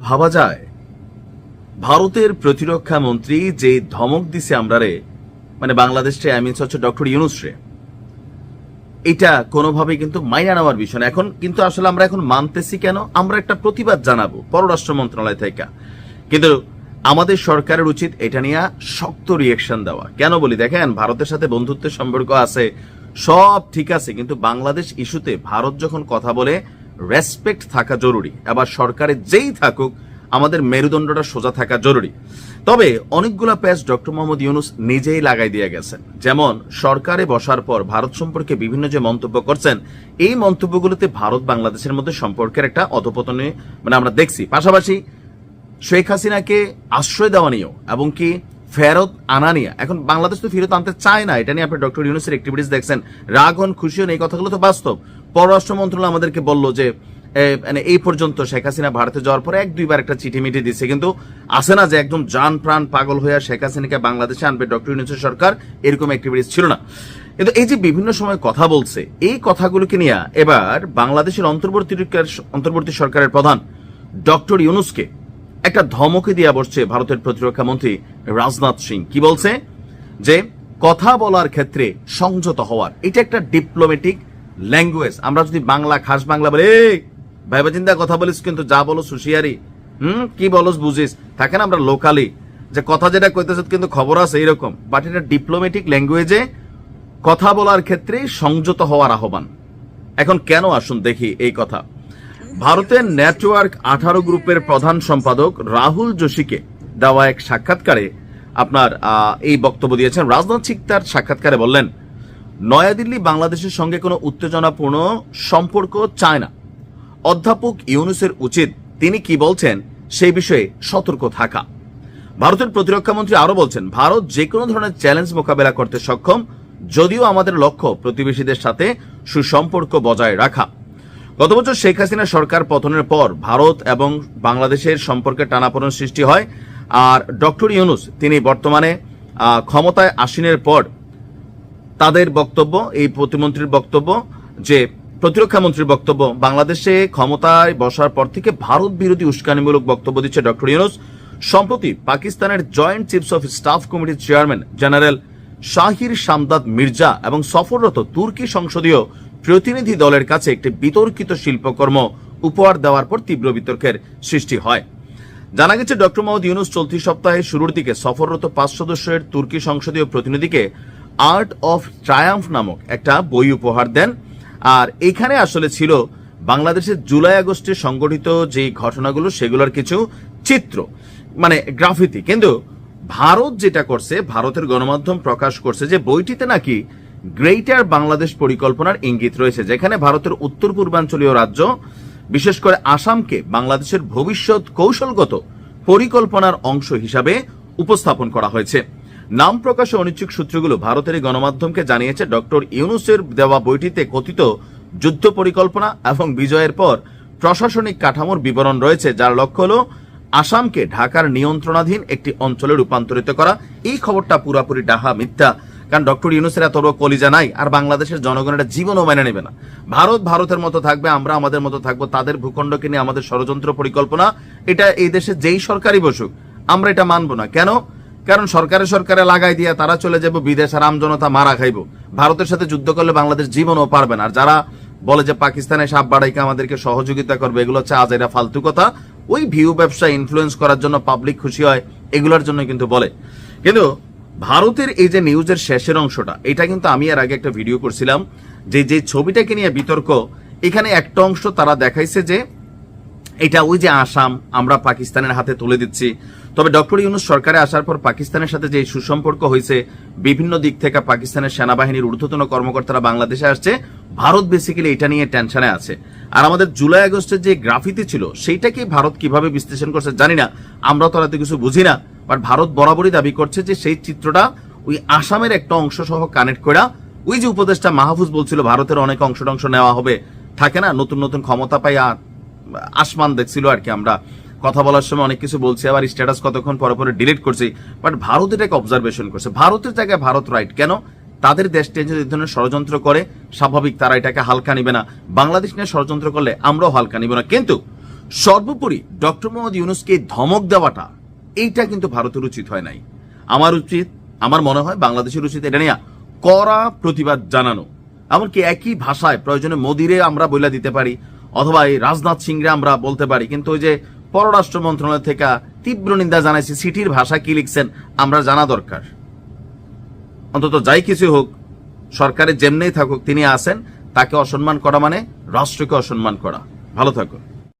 ভাবা যায়। ভারতের প্রতিরক্ষা মন্ত্রী যে ধমক দিছে আমরারে মানে বাংলাদেশে মিনস হচ্ছে ডক্টর ইউনুস রে এটা কোনোভাবেই কিন্তু মাইনা নেওয়ার বিষয় না। এখন কিন্তু আসলে আমরা এখন মানতেছি কেন? আমরা একটা প্রতিবাদ জানাব পররাষ্ট্র মন্ত্রণালয় থেকে। কিন্তু আমাদের সরকারের উচিত এটা নিয়ে শক্ত রিয়েকশন দেওয়া। কেন বলি? দেখেন, ভারতের সাথে বন্ধুত্বের সম্পর্ক আছে, সব ঠিক আছে, কিন্তু বাংলাদেশ ইস্যুতে ভারত যখন কথা বলে রেসপেক্ট থাকা জরুরি। আবার সরকারে যেই থাকুক, আমাদের মেরুদণ্ডটা সোজা থাকা জরুরি। তবে অনেকগুলা প্যাচ ডক্টর মোহাম্মদ ইউনুস নিজেই লাগাই দিয়ে গেছেন। যেমন, সরকারে বসার পর ভারত সম্পর্কে বিভিন্ন যে মন্তব্য করছেন, এই মন্তব্যগুলোতে ভারত বাংলাদেশের মধ্যে সম্পর্কের একটা অধপতনে মানে আমরা দেখছি। পাশাপাশি শেখ হাসিনাকে আশ্রয় দেওয়া নিয়েও, এবং কি ফেরত আনা নিয়ে। এখন বাংলাদেশ তো ফেরত আনতে চায় না। এটা নিয়ে আপনি ডক্টর ইউনুসের অ্যাক্টিভিটিস দেখছেন। রাগ হন, খুশি হন, এই কথাগুলো তো বাস্তব। পররাষ্ট্র মন্ত্রণালয় আমাদেরকে বলল যে মানে এই পর্যন্ত শেখ হাসিনা ভারতে যাওয়ার পরে এক দুইবার একটা চিঠি মিঠি দিচ্ছে কিন্তু আসে না যে একদম যান প্রাণ পাগল হয়ে শেখ হাসিনাকে বাংলাদেশে আনবে ডক্টর ইউনুসের সরকার, এরকম অ্যাক্টিভিটিস ছিল না। কিন্তু এই যে বিভিন্ন সময় কথা বলছে, এই কথাগুলোকে নিয়ে এবার বাংলাদেশের অন্তর্বর্তী অন্তর্বর্তী সরকারের প্রধান ডক্টর ইউনুসকে একটা ধমকে দিয়া বসছে ভারতের প্রতিরক্ষা মন্ত্রী রাজনাথ সিং। কি বলছে? যে কথা বলার ক্ষেত্রে সংযত হওয়ার। এটা একটা ডিপ্লোমেটিক ল্যাঙ্গুয়েজ আমরা যদি বাংলা খাস বাংলা বলে "এই, ভাইবা চিন্তা কথা বলিস কিন্তু যা বলো সুশিয়ারি। হুম কি বলস বুঝিস? থাকে না আমরা লোকালি যে কথা যেটা কইতেছ কিন্তু খবর আছে এরকম বাট এটা ডিপ্লোমেটিক ল্যাঙ্গুয়েজে কথা বলার ক্ষেত্রে সংযত হওয়ার আহ্বান। এখন কেন আসুন দেখি এই কথা। ভারতের নেটওয়ার্ক আঠারো গ্রুপের প্রধান সম্পাদক রাহুল যোশীকে দেওয়া এক সাক্ষাৎকারে আপনার এই বক্তব্য দিয়েছেন। রাজনাথ সিং তার সাক্ষাৎকারে বললেন, নয়াদিল্লি বাংলাদেশের সঙ্গে কোনো উত্তেজনাপূর্ণ সম্পর্ক চায় না। অধ্যাপক ইউনুসের উচিত, তিনি কি বলছেন সেই বিষয়ে সতর্ক থাকা। ভারতের প্রতিরক্ষা মন্ত্রী আরও বলছেন, ভারত যে কোনো ধরনের চ্যালেঞ্জ মোকাবেলা করতে সক্ষম, যদিও আমাদের লক্ষ্য প্রতিবেশীদের সাথে সুসম্পর্ক বজায় রাখা। গত বছর শেখ হাসিনা সরকার পতনের পর ভারত এবং বাংলাদেশের সম্পর্কে টানাপোড়েন সৃষ্টি হয়। আর ডক্টর ইউনুস, তিনি বর্তমানে ক্ষমতায় আসীনের পর তাদের বক্তব্য, এই প্রতিমন্ত্রীর বক্তব্য, যে প্রতিরক্ষা মন্ত্রীর বক্তব্য, বাংলাদেশে ক্ষমতায় বসার পর থেকে ভারত বিরোধী উস্কানিমূলক বক্তব্য দিচ্ছে ডক্টর ইউনুস। সম্প্রতি পাকিস্তানের জয়েন্ট চিফস অফ স্টাফ কমিটির চেয়ারম্যান জেনারেল শাহির শামদাদ মির্জা এবং সফররত তুর্কি সংসদীয় প্রতিনিধি দলের কাছে একটি বিতর্কিত শিল্পকর্ম উপহার দেওয়ার পর তীব্র বিতর্কের সৃষ্টি হয়। জানা গেছে ডক্টর মোহাম্মদ ইউনুস চলতি সপ্তাহের শুরুর দিকে সফররত পাঁচ সদস্যের তুর্কি সংসদীয় প্রতিনিধিকে আর্ট অফ ট্রায়াম্ফ নামক একটা বই উপহার দেন। আর এখানে আসলে ছিল বাংলাদেশের জুলাই আগস্টে সংগঠিত যে ঘটনাগুলো, সেগুলোর কিছু চিত্র মানে গ্রাফিতি। কিন্তু ভারত যেটা করছে, ভারতের গণমাধ্যম প্রকাশ করছে যে বইটিতে নাকি গ্রেটার বাংলাদেশ পরিকল্পনার ইঙ্গিত রয়েছে, যেখানে ভারতের উত্তর পূর্বাঞ্চলীয় রাজ্য, বিশেষ করে আসামকে বাংলাদেশের ভবিষ্যৎ কৌশলগত পরিকল্পনার অংশ হিসাবে উপস্থাপন করা হয়েছে। নাম প্রকাশে অনিচ্ছুক সূত্রগুলো ভারতের গণমাধ্যমকে জানিয়েছে ডক্টর ইউনুসের দেওয়া বইটিতে কথিত যুদ্ধ পরিকল্পনা এবং বিজয়ের পর প্রশাসনিক কাঠামোর বিবরণ রয়েছে, যার লক্ষ্য হল আসামকে ঢাকার নিয়ন্ত্রণাধীন একটি অঞ্চলে রূপান্তরিত করা। এই খবরটা পুরাপুরি ডাহা মিথ্যা। কারণ ডক্টর ইউনুসের এত বড় কলিজা নাই, আর বাংলাদেশের জনগণ এটা জীবনও মেনে নেবে না। ভারত ভারতের মতো থাকবে, আমরা আমাদের মতো থাকব, তাদের ভূখণ্ডকে নিয়ে আমাদের ষড়যন্ত্র পরিকল্পনা, এটা এই দেশে যেই সরকারই বসুক, আমরা এটা মানবো না। কেন? কারণ সরকারে সরকারে লাগাই দিয়ে তারা চলে যাব, বিদেশ আর আমজনতা মারা খাইবো। ভারতের সাথে যুদ্ধ করলে বাংলাদেশ জীবনও পারবে না। আর যারা বলে যে পাকিস্তানে সাপ বাড়াইকে আমাদেরকে সহযোগিতা করবে, এগুলো হচ্ছে আজ এরা ফালতু কথা। ওই ভিউ ব্যবসা ইনফ্লুয়েন্স করার জন্য পাবলিক খুশি হয়, এগুলোর জন্য কিন্তু বলে। কিন্তু ভারতের এই যে নিউজের শেষের অংশটা, এটা কিন্তু আমি আর আগে একটা ভিডিও করছিলাম যে যে ছবিটাকে নিয়ে বিতর্ক, এখানে একটা অংশ তারা দেখাইছে যে, এটা ওই যে আসাম, আমরা পাকিস্তানের হাতে তুলে দিচ্ছি। তবে ডক্টর ইউনুস সরকারে আসার পর পাকিস্তানের সাথে যে সুসম্পর্ক হয়েছে, বিভিন্ন দিক থেকে পাকিস্তানের সেনাবাহিনীর ঊর্ধ্বতন কর্মকর্তারা বাংলাদেশে আসছে, ভারত বেসিক্যালি এটা নিয়ে টেনশনে আছে। আর আমাদের জুলাই আগস্টের যে গ্রাফিতি ছিল, সেইটাকে ভারত কীভাবে বিশ্লেষণ করছে জানি না, আমরা তো কিছু বুঝি না। বাট ভারত বরাবরই দাবি করছে যে সেই চিত্রটা ওই আসামের একটা অংশ সহ কানেক্ট করা। ওই যে উপদেষ্টা মাহফুজ বলছিল, ভারতের অনেক অংশ টংশ নেওয়া হবে। থাকে না? নতুন নতুন ক্ষমতা পাই আসমান দেখছিল আর কি আমরা। কথা বলার সময় অনেক কিছু বলছি, আবার স্ট্যাটাস কতক্ষণ পরে পরে ডিলিট করছি। বাট ভারত এটাকে অবজারভেশন করছে। ভারতের জায়গায় ভারত রাইট কেন? তাদের দেশ দেশটি যদি ধরনের ষড়যন্ত্র করে। স্বাভাবিক তারা এটাকে হালকা নিবে না। বাংলাদেশ নিয়ে ষড়যন্ত্র করলে আমরাও হালকা নিব না। কিন্তু সর্বোপরি ডক্টর মোহাম্মদ ইউনুসকে ধমক দেওয়াটা এইটা কিন্তু ভারতের উচিত হয় নাই। আমার উচিত, আমার মনে হয় বাংলাদেশের উচিত এটা নিয়ে কড়া প্রতিবাদ জানানো। এমনকি একই ভাষায় প্রয়োজনে মোদিরে আমরা বইলা দিতে পারি, অথবা এই রাজনাথ সিংরে আমরা বলতে পারি, কিন্তু ওই যে পররাষ্ট্র মন্ত্রণালয় থেকে তীব্র নিন্দা জানাইছি, সিটির ভাষা কি লিখছেন, আমরা জানা দরকার। অন্তত যাই কিছু হোক সরকারের যেমনেই থাকুক, তিনি আসেন তাকে অসম্মান করা মানে রাষ্ট্রকে অসম্মান করা। ভালো থাকুন।